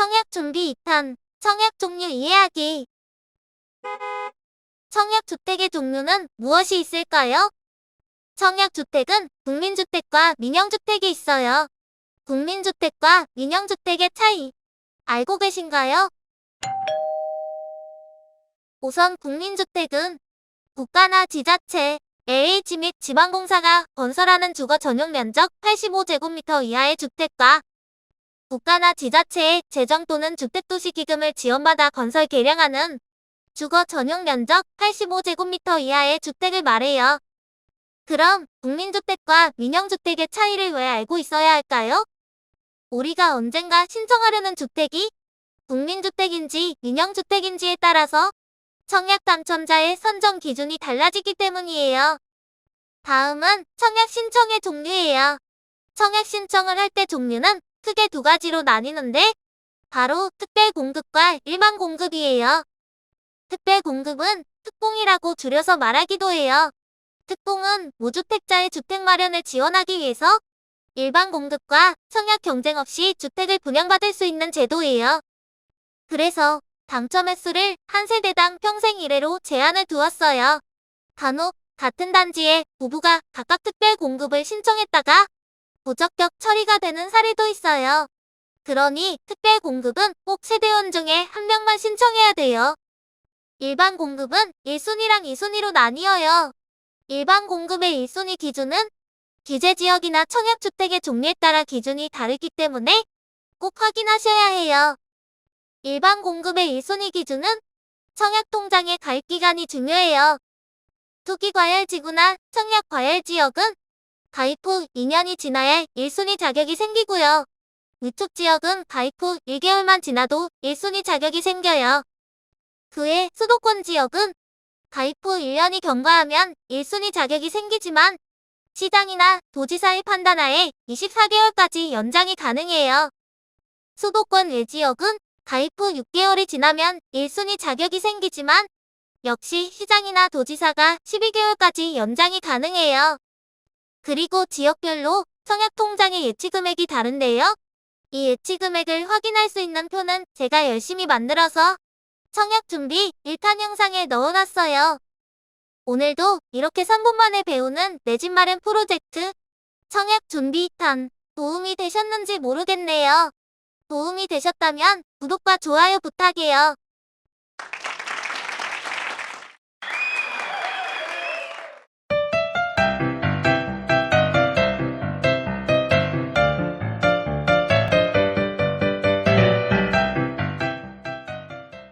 청약 준비 2탄 청약 종류 이해하기 청약 주택의 종류는 무엇이 있을까요? 청약 주택은 국민주택과 민영주택이 있어요. 국민주택과 민영주택의 차이 알고 계신가요? 우선 국민주택은 국가나 지자체, LH 및 지방공사가 건설하는 주거 전용 면적 85제곱미터 이하의 주택과 국가나 지자체의 재정 또는 주택도시 기금을 지원받아 건설 개량하는 주거 전용 면적 85제곱미터 이하의 주택을 말해요. 그럼 국민주택과 민영주택의 차이를 왜 알고 있어야 할까요? 우리가 언젠가 신청하려는 주택이 국민주택인지 민영주택인지에 따라서 청약 당첨자의 선정 기준이 달라지기 때문이에요. 다음은 청약 신청의 종류예요. 청약 신청을 할 때 종류는 크게 두 가지로 나뉘는데 바로 특별 공급과 일반 공급이에요. 특별 공급은 특공이라고 줄여서 말하기도 해요. 특공은 무주택자의 주택 마련을 지원하기 위해서 일반 공급과 청약 경쟁 없이 주택을 분양받을 수 있는 제도예요. 그래서 당첨 횟수를 한 세대당 평생 1회로 제한을 두었어요. 간혹 같은 단지에 부부가 각각 특별 공급을 신청했다가 부적격 처리가 되는 사례도 있어요. 그러니 특별 공급은 꼭 세대원 중에 한 명만 신청해야 돼요. 일반 공급은 1순위랑 2순위로 나뉘어요. 일반 공급의 1순위 기준은 규제 지역이나 청약주택의 종류에 따라 기준이 다르기 때문에 꼭 확인하셔야 해요. 일반 공급의 1순위 기준은 청약통장의 가입기간이 중요해요. 투기과열지구나 청약과열지역은 가입 후 2년이 지나야 1순위 자격이 생기고요. 위축지역은 가입 후 1개월만 지나도 1순위 자격이 생겨요. 그외 수도권 지역은 가입 후 1년이 경과하면 1순위 자격이 생기지만 시장이나 도지사의 판단하에 24개월까지 연장이 가능해요. 수도권 외지역은 가입 후 6개월이 지나면 1순위 자격이 생기지만 역시 시장이나 도지사가 12개월까지 연장이 가능해요. 그리고 지역별로 청약통장의 예치금액이 다른데요. 이 예치금액을 확인할 수 있는 표는 제가 열심히 만들어서 청약 준비 1탄 영상에 넣어놨어요. 오늘도 이렇게 3분 만에 배우는 내 집 마련 프로젝트 청약 준비 2탄 도움이 되셨는지 모르겠네요. 도움이 되셨다면 구독과 좋아요 부탁해요.